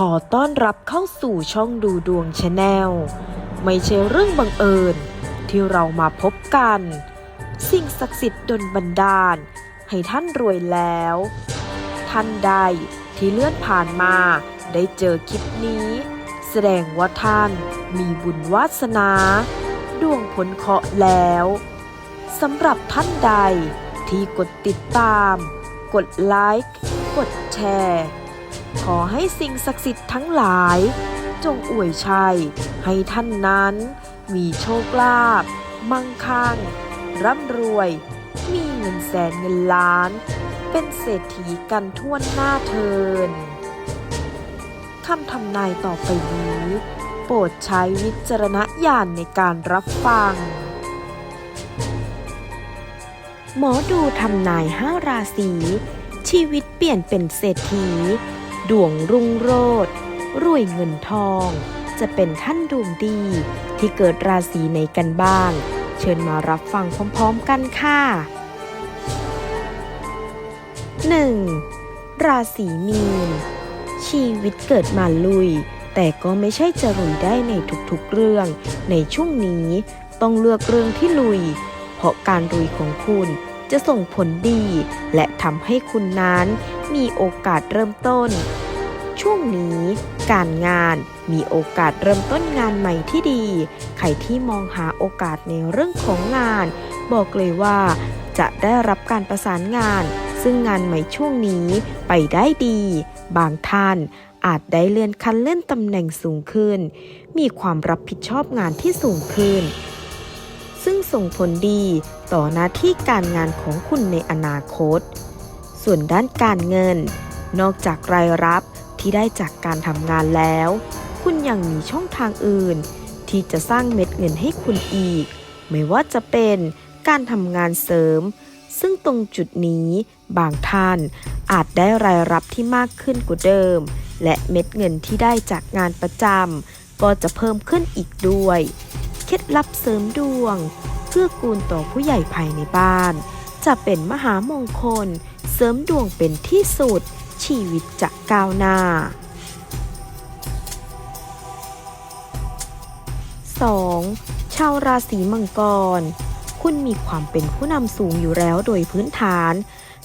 ขอต้อนรับเข้าสู่ช่องดูดวงชาแนลไม่ใช่เรื่องบังเอิญ ที่เรามาพบกัน สิ่งศักดิ์สิทธิ์ดลบันดาล ให้ท่านรวยแล้ว ท่านใดที่เลื่อนผ่านมาได้เจอคลิปนี้ แสดงว่าท่านมีบุญวาสนา ดวงผลเคาะแล้วสำหรับท่านใดที่กดติดตาม กดไลค์ กดแชร์ ขอให้สิ่งศักดิ์สิทธิ์ทั้งหลาย จงอวยชัย ให้ท่านนั้น มีโชคลาภมั่งคั่ง ร่ำรวย มีเงินแสนเงินล้าน เป็นเศรษฐีกันทั่วหน้าเทินคำทำนายต่อไปนี้ โปรดใช้วิจารณญาณในการรับฟัง หมอดูทำนายห้าราศีชีวิตเปลี่ยนเป็นเศรษฐี ดวงรุ่งโรจน์รวยเงินทอง จะเป็นท่านดวงดีที่เกิดราศีไหนกันบ้าง เชิญมารับฟังพร้อมๆกันค่ะ 1. ราศีมีน ชีวิตเกิดมาลุย แต่ก็ไม่ใช่จะลุยได้ในทุกๆเรื่อง ในช่วงนี้ต้องเลือกเรื่องที่ลุย เพราะการลุยของคุณจะส่งผลดี และทำให้คุณนั้นมีโอกาสเริ่มต้น ช่วงนี้การงานมีโอกาสเริ่มต้นงานใหม่ที่ดี ใครที่มองหาโอกาสในเรื่องของงาน บอกเลยว่าจะได้รับการประสานงาน ซึ่งงานใหม่ช่วงนี้ไปได้ดี บางท่านอาจได้เลื่อนขั้นเลื่อนตำแหน่งสูงขึ้น มีความรับผิดชอบงานที่สูงขึ้น ซึ่งส่งผลดีต่อหน้าที่การงานของคุณในอนาคต ส่วนด้านการเงิน นอกจากรายรับ ที่ได้จากการทำงานแล้ว คุณยังมีช่องทางอื่น ที่จะสร้างเม็ดเงินให้คุณอีก ไม่ว่าจะเป็นการทำงานเสริม ซึ่งตรงจุดนี้บางท่านอาจได้รายรับที่มากขึ้นกว่าเดิม และเม็ดเงินที่ได้จากงานประจำก็จะเพิ่มขึ้นอีกด้วย เคล็ดลับเสริมดวง เพื่อกูลต่อผู้ใหญ่ภายในบ้าน จะเป็นมหามงคล เสริมดวงเป็นที่สุด ชีวิตจะก้าวหน้า 2. ชาวราศีมังกร คุณมีความเป็นผู้นำสูงอยู่แล้วโดยพื้นฐาน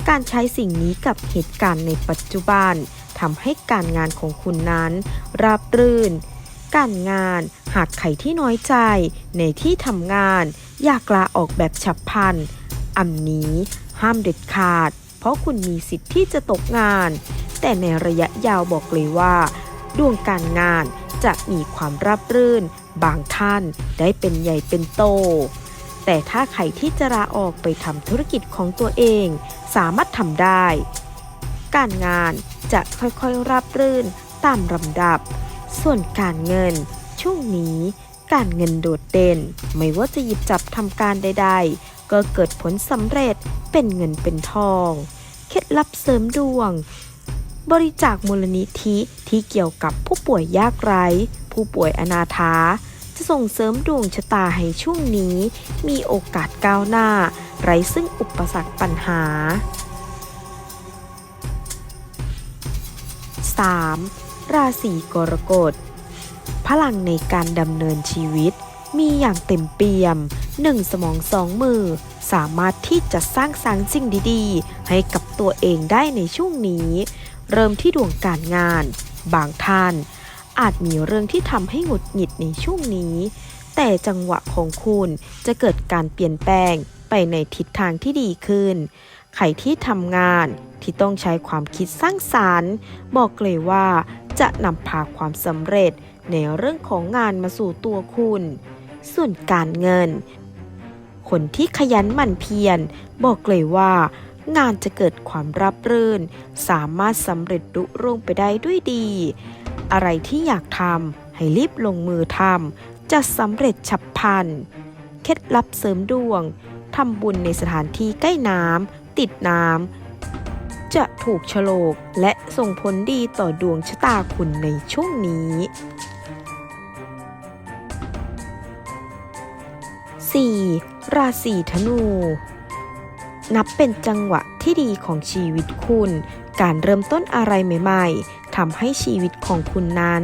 การใช้สิ่งนี้กับเหตุการณ์ในปัจจุบันทำให้การงานของคุณนั้น ราบรื่น การงานหากใครที่น้อยใจ ในที่ทำงาน อยากลาออกแบบฉับพลัน อันนี้ห้ามเด็ดขาด เพราะคุณมีสิทธิ์ที่จะตกงาน แต่ในระยะยาวบอกเลยว่า ดวงการงานจะมีความราบรื่น บางท่านได้เป็นใหญ่เป็นโต แต่ถ้าใครที่จะลาออกไปทำธุรกิจของตัวเอง สามารถทำได้ การงานจะค่อยๆราบรื่นตามลำดับ ส่วนการเงิน ช่วงนี้การเงินโดดเด่น ไม่ว่าจะหยิบจับทำการใด ๆ ก็เกิดผลสำเร็จเป็นเงินเป็นทอง เคล็ดลับเสริมดวง บริจาคมูลนิธิที่เกี่ยวกับผู้ป่วยยากไร้ ผู้ป่วยอนาถาจะส่งเสริมดวงชะตาให้ช่วงนี้ มีโอกาสก้าวหน้า ไร้ซึ่งอุปสรรคปัญหา 3. ราศีกรกฎ พลังในการดำเนินชีวิต มีอย่างเต็มเปี่ยมหนึ่งสมองสองมือ สามารถที่จะสร้างสรรค์สิ่งดีๆ ให้กับตัวเองได้ในช่วงนี้ เริ่มที่ดวงการงาน บางท่าน อาจมีเรื่องที่ทำให้หงุดหงิดในช่วงนี้ แต่จังหวะของคุณจะเกิดการเปลี่ยนแปลงไปในทิศทางที่ดีขึ้น ใครที่ทำงานที่ต้องใช้ความคิดสร้างสารรค์ บอกเลยว่าจะนำพาความสำเร็จในเรื่องของงานมาสู่ตัวคุณ ส่วนการเงิน คนที่ขยันหมั่นเพียรบอกเลยว่า งานจะเกิดความรับรื่น สามารถสำเร็จรุรุ่งไปได้ด้วยดี อะไรที่อยากทำให้รีบลงมือทำจะสำเร็จฉับพลันเคล็ดลับเสริมดวงทำบุญในสถานที่ใกล้น้ำติดน้ำจะถูกโฉลกและส่งผลดีต่อดวงชะตาคุณในช่วงนี้ ราศีธนู นับเป็นจังหวะที่ดีของชีวิตคุณ การเริ่มต้นอะไรใหม่ ๆทำให้ชีวิตของคุณนั้น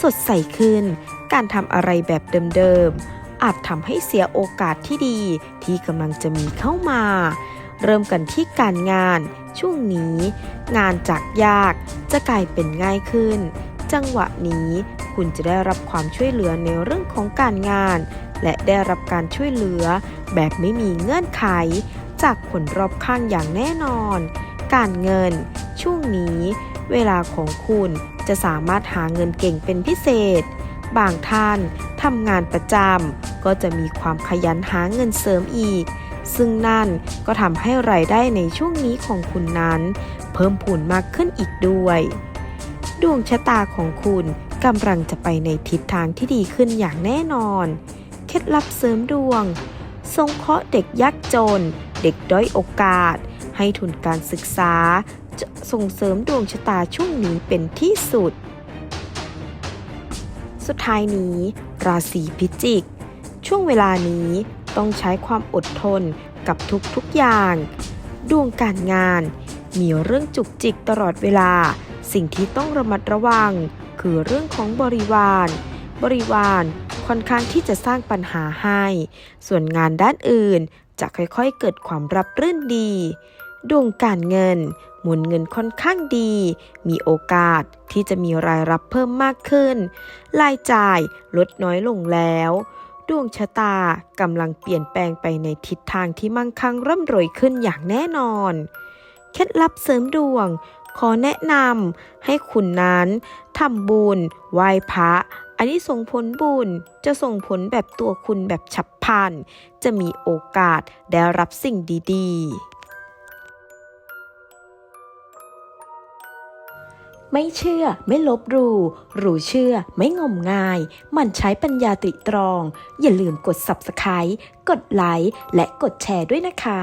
สดใสขึ้น การทำอะไรแบบเดิมๆ อาจทำให้เสียโอกาสที่ดีที่กำลังจะมีเข้ามา เริ่มกันที่การงาน ช่วงนี้ งานจากยากจะกลายเป็นง่ายขึ้น จังหวะนี้คุณจะได้รับความช่วยเหลือในเรื่องของการงาน และได้รับการช่วยเหลือ แบบไม่มีเงื่อนไข จากคนรอบข้างอย่างแน่นอน การเงิน ช่วงนี้ เวลาของคุณจะสามารถหาเงินเก่งเป็นพิเศษ บางท่านทำงานประจำก็จะมีความขยันหาเงินเสริมอีก ซึ่งนั่นก็ทำให้รายได้ในช่วงนี้ของคุณนั้น เพิ่มพูนมากขึ้นอีกด้วย ดวงชะตาของคุณกำลังจะไปในทิศทางที่ดีขึ้นอย่างแน่นอน ล็ดลับเสริมดวง ทรงเคราะห์เด็กยากจน เด็กด้อยโอกาส ให้ทุนการศึกษาจะส่งเสริมดวงชะตาช่วงนี้เป็นที่สุด สุดท้ายนี้ ราศีพิจิก ช่วงเวลานี้ต้องใช้ความอดทนกับทุกๆอย่าง ดวงการงาน มีเรื่องจุกจิกตลอดเวลา สิ่งที่ต้องระมัดระวัง คือเรื่องของบริวาร บริวาร ค่อนข้างที่จะสร้างปัญหาให้ ส่วนงานด้านอื่นจะค่อยๆ เกิดความรับรื่นดี ดวงการเงิน หมุนเงินค่อนข้างดี มีโอกาสที่จะมีรายรับเพิ่มมากขึ้น รายจ่ายลดน้อยลงแล้ว ดวงชะตากำลังเปลี่ยนแปลงไปในทิศทางที่มั่งคั่งร่ำรวยขึ้นอย่างแน่นอน เคล็ดลับเสริมดวงขอแนะนำให้คุณนั้นทำบุญไหว้พระ นนี้ส่งผลบุญจะส่งผลแบบตัวคุณแบบฉับพลัน จะมีโอกาสได้รับสิ่งดีๆ ไม่เชื่อไม่ลบหลู่รู้เชื่อไม่งมงาย มันใช้ปัญญาตริตรอง อย่าลืมกด Subscribe กดไลค์และกดแชร์ด้วยนะคะ